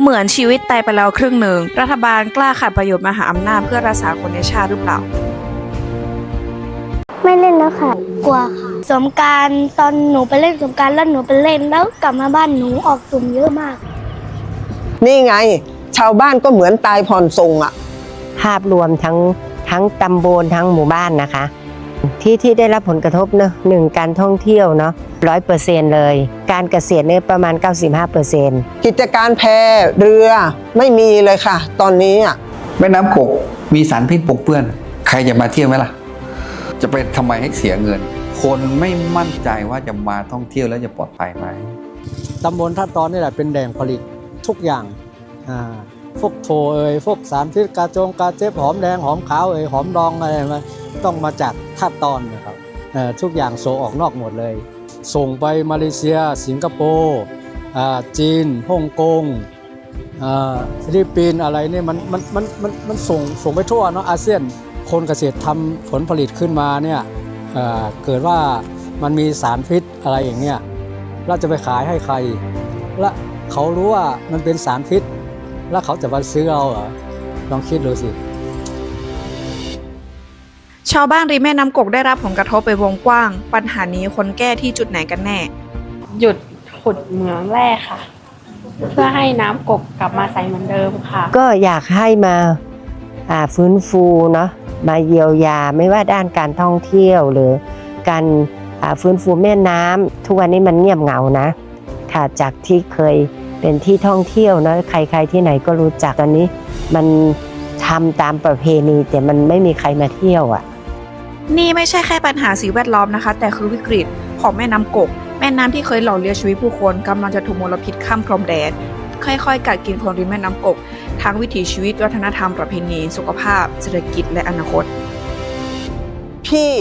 เหมือนชีวิตตายไปแล้วครึ่งหนึ่ง รัฐบาลกล้าขัดประโยชน์มหาอำนาจเพื่อรักษาคนในชาติหรือเปล่า ไม่เล่นแล้วค่ะ กลัวค่ะสงกรารตอนหนูไปเล่นสงกรารแล้วหนูไปเล่นแล้วกลับมาบ้านหนูออกตุ่มเยอะมาก นี่ไง ชาวบ้านก็เหมือนตายผ่อนส่งอะภาพรวมทั้งทั้งตำบลทั้งหมู่บ้านนะคะ ที่ที่ได้รับผลกระทบเนอะหนึ่งการท่องเที่ยวเนาะร้อยเปอร์เซ็นเลย การเกษตรเนี่ยประมาณ 95เปอร์เซ็นกิจการแพเรือไม่มีเลยค่ะ ตอนนี้อะแม่น้ำกกมีสารพิษปกเปื้อน ใครจะมาเที่ยวไหมล่ะ จะไปทำไมให้เสียเงิน คนไม่มั่นใจว่าจะมาท่องเที่ยวแล้วจะปลอดภัยไหมตำบลท่าตอนนี่แหละเป็นแหล่งผลิตทุกอย่างอ่า พวกโทเอ่ยพวกสารพิษกาจงกาเจ็บหอมแดงหอมขาวเอ่ยหอมดองอะไรมาต้องมาจากท่าตอนนะครับทุกอย่างส่งออกนอกหมดเลย ส่งไปมาเลเซีย สิงคโปร์จีนฮ่องกงฟิลิปปินส์อะไรเนี่ยมันมันมันมันมันส่งส่งไปทั่วเนาะอาเซียนคนเกษตรทำผลผลิตขึ้นมาเนี่ยเอ่อเกิดว่ามันมีสารพิษอะไรอย่างเงี้ยเราจะไปขายให้ใคร และเขารู้ว่ามันเป็นสารพิษ แล้วเขาจะมาซื้อเราเหรอลองคิดดูสิ ชาวบ้านริมแม่น้ำกกได้รับผลกระทบไปวงกว้าง ปัญหานี้คนแก้ที่จุดไหนกันแน่ หยุดขุดเหมืองแร่ค่ะ เพื่อให้น้ำกกกลับมาใสเหมือนเดิมค่ะ ก็อยากให้มาอ่าฟื้นฟูเนาะมาเยียวยาไม่ว่าด้านการท่องเที่ยวหรือการอ่าฟื้นฟูแม่น้ำทุกวันนี้มันเงียบเหงานะค่ะจากที่เคย เป็นที่ท่องเที่ยวเนาะใครๆที่ไหนก็รู้จักตอนนี้ มันทำตามประเพณีแต่มันไม่มีใครมาเที่ยวอะ นี่ไม่ใช่แค่ปัญหาสิ่งแวดล้อมนะคะ แต่คือวิกฤตของแม่น้ำกก แม่น้ำที่เคยหล่อเลี้ยงชีวิตผู้คนกำลังจะถูกมลพิษข้ามพรมแดนค่อยๆ กัดกินคนริมแม่น้ำกก ทั้งวิถีชีวิตวัฒนธรรมประเพณีสุขภาพ เศรษฐกิจและอนาคต พี่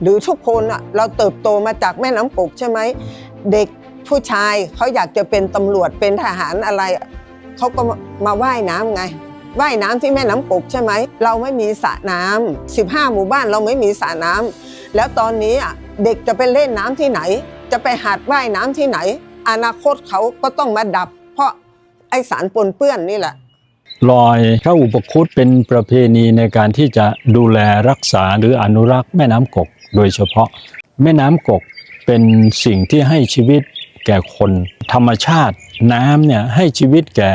หรือทุกคนอะเราเติบโตมาจากแม่น้ำกกใช่ไหมเด็ก ผู้ชายเขาอยากจะเป็นตำรวจเป็นทหารอะไร เขาก็มาว่ายน้ำไงว่ายน้ำที่แม่น้ำกกใช่ไหม เราไม่มีสระน้ำ15 หมู่บ้านเราไม่มีสระน้ำแล้วตอนนี้อะเด็กจะไปเล่นน้ำที่ไหน จะไปหัดว่ายน้ำที่ไหน อนาคตเขาก็ต้องมาดับ เพราะไอสารปนเปื้อนนี่แหละลอยพระอุปคุตเป็นประเพณีในการที่จะดูแลรักษาหรืออนุรักษ์แม่น้ำกก โดยเฉพาะ แม่น้ำกกเป็นสิ่งที่ให้ชีวิต แก่คน ธรรมชาติน้ำเนี่ยให้ชีวิตแก่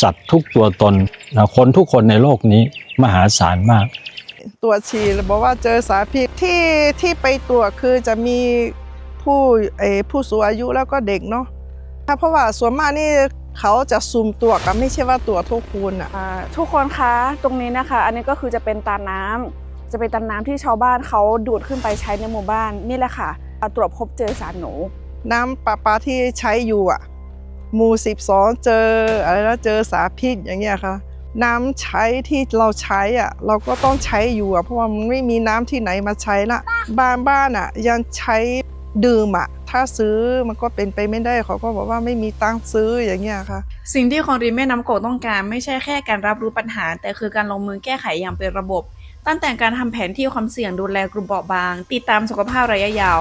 สัตว์ทุกตัวตนนะคนทุกคนในโลกนี้มหาศาลมากตรวจฉี่แล้วบอกว่าเจอสารพิษที่ที่ไปตรวจคือจะมีผู้เออผู้สูงอายุแล้วก็เด็กเนาะค่ะเพราะว่าส่วนมากนี่เขาจะซุ่มตรวจกันไม่ใช่ว่าตรวจทุกคนอะอ่าทุกคนคะตรงนี้นะคะ อันนี้ก็คือจะเป็นตาน้ำจะเป็นตาน้ำที่ชาวบ้านเขาดูดขึ้นไปใช้ในหมู่บ้านนี่แหละค่ะอ่าตรวจพบเจอสารหนู น้ำประปาที่ใช้อยู่อะหมู่สิบสองเจออะไรนะเจอสารพิษอย่างเงี้ยค่ะ น้ำใช้ที่เราใช้อะเราก็ต้องใช้อยู่อะเพราะว่ามันไม่มีน้ำที่ไหนมาใช้ละบ้านบ้านอะยังใช้ดื่มอะถ้าซื้อมันก็เป็นไปไม่ได้เขาก็บอกว่าไม่มีตังค์ซื้ออย่างเงี้ยค่ะ สิ่งที่คนริมแม่น้ำกกต้องการไม่ใช่แค่การรับรู้ปัญหา แต่คือการลงมือแก้ไขอย่างเป็นระบบ ตั้งแต่การทำแผนที่ความเสี่ยงดูแลกลุ่มเปราะบาง ติดตามสุขภาพระยะยาว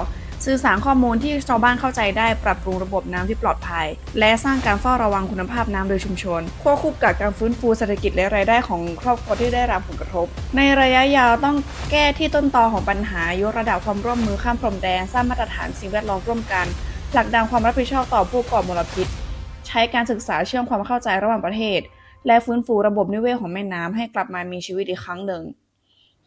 สื่อสารข้อมูลที่ชาวบ้านเข้าใจได้ปรับปรุงระบบน้ำที่ปลอดภัย และสร้างการเฝ้าระวังคุณภาพน้ำโดยชุมชนควบคู่กับการฟื้นฟูเศรษฐกิจและรายได้ของครอบครัวที่ได้รับผลกระทบ ในระยะยาวต้องแก้ที่ต้นตอของปัญหายกระดับความร่วมมือข้ามพรมแดนสร้างมาตรฐานสิ่งแวดล้อมร่วมกันผลักดันความรับผิดชอบต่อผู้ก่อมลพิษ ใช้การศึกษาเชื่อมความเข้าใจระหว่างประเทศ และฟื้นฟูระบบนิเวศของแม่น้ำให้กลับมามีชีวิตอีกครั้งหนึ่ง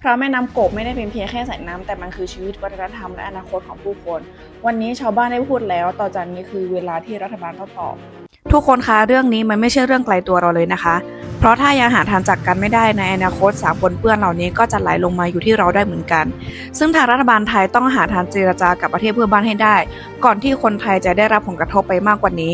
เพราะแม่น้ำกบไม่ได้เป็นเพียงแค่สายน้ำแต่มันคือชีวิตวัฒนธรรมและอนาคตของผู้คน วันนี้ชาวบ้านได้พูดแล้ว ต่อจากนี้คือเวลาที่รัฐบาลต้องตอบ ทุกคนคะเรื่องนี้มันไม่ใช่เรื่องไกลตัวเราเลยนะคะ เพราะถ้ายังหาทางจัดกกันไม่ได้ในอนาคตสามปนเปื้อนเหล่านี้ก็จะไหลลงมาอยู่ที่เราได้เหมือนกัน ซึ่งทางรัฐบาลไทยต้องหาทางเจรจากับประเทศเพื่อนบ้านให้ได้ ก่อนที่คนไทยจะได้รับผลกระทบไปมากกว่านี้